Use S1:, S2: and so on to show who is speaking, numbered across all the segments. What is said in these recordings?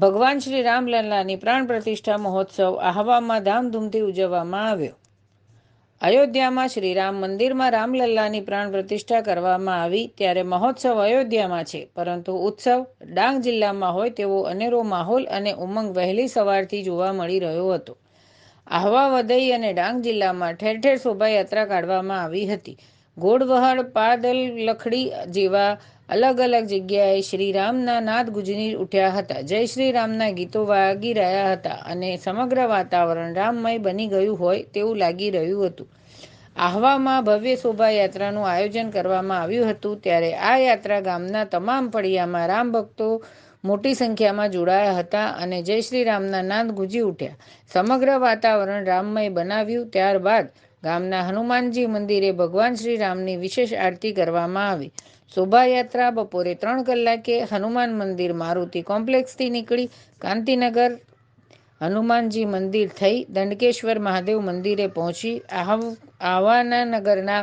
S1: ભગવાન શ્રી રામલલ્લાની પ્રાણ પ્રતિષ્ઠા મહોત્સવ આહવામાં ધામધૂમથી ઉજવવામાં આવ્યો. અયોધ્યામાં શ્રી રામ મંદિરમાં રામલલ્લાની પ્રાણ પ્રતિષ્ઠા કરવામાં આવી ત્યારે મહોત્સવ અયોધ્યામાં છે, પરંતુ ઉત્સવ ડાંગ જિલ્લામાં હોય તેવો અનેરો માહોલ અને ઉમંગ વહેલી સવારથી જોવા મળી રહ્યો હતો. આહવા વદઈ અને ડાંગ જિલ્લામાં ઠેર ઠેર શોભાયાત્રા કાઢવામાં આવી હતી. ઘોડવહળ પાદલ, લખડી જેવા અલગ અલગ જગ્યાએ શ્રી રામના નાદ ગુંજી ઉઠ્યા હતા. જય શ્રી રામના ગીતો વાગી રહ્યા હતા અને સમગ્ર વાતાવરણ રામમય બની ગયું હોય તેવું લાગી રહ્યું હતું. આહવામાં ભવ્ય શોભાયાત્રાનું આયોજન કરવામાં આવ્યું હતું ત્યારે આ યાત્રા ગામના તમામ ફળિયામાં રામ ભક્તો મોટી સંખ્યામાં જોડાયા હતા અને જય શ્રી રામના નાદ ગુંજી ઉઠ્યા. સમગ્ર વાતાવરણ રામમય બનાવ્યું ત્યારબાદ ગામના હનુમાનજી મંદિરે ભગવાન શ્રી રામની વિશેષ આરતી કરવામાં આવી. શોભાયાત્રા બપોરે ત્રણ કલાકે હનુમાન મંદિર મારુતિ કોમ્પ્લેક્સથી નીકળી કાંતિનગર. હનુમાનજી મંદિર થઈ દંડકેશ્વર મહાદેવ મંદિરે પહોંચી. આહવ આહવાના નગરના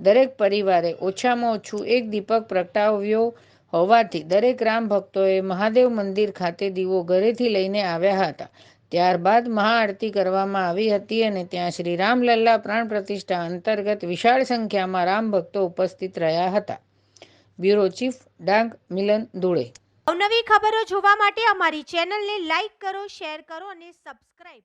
S1: દરેક પરિવારે ઓછામાં ઓછું એક દીપક પ્રગટાવ્યો હોવાથી દરેક રામ ભક્તોએ મહાદેવ મંદિર ખાતે દીવો ઘરેથી લઈને આવ્યા હતા. ત્યારબાદ મહાઆરતી કરવામાં આવી હતી અને ત્યાં શ્રી રામલલ્લા પ્રાણ પ્રતિષ્ઠા અંતર્ગત વિશાળ સંખ્યામાં રામ ભક્તો ઉપસ્થિત રહ્યા હતા. Bureau chief Dang Milan Dhule.
S2: અવનવી ખબરો જોવા માટે અમારી ચેનલને લાઈક કરો, શેર કરો અને સબસ્ક્રાઇબ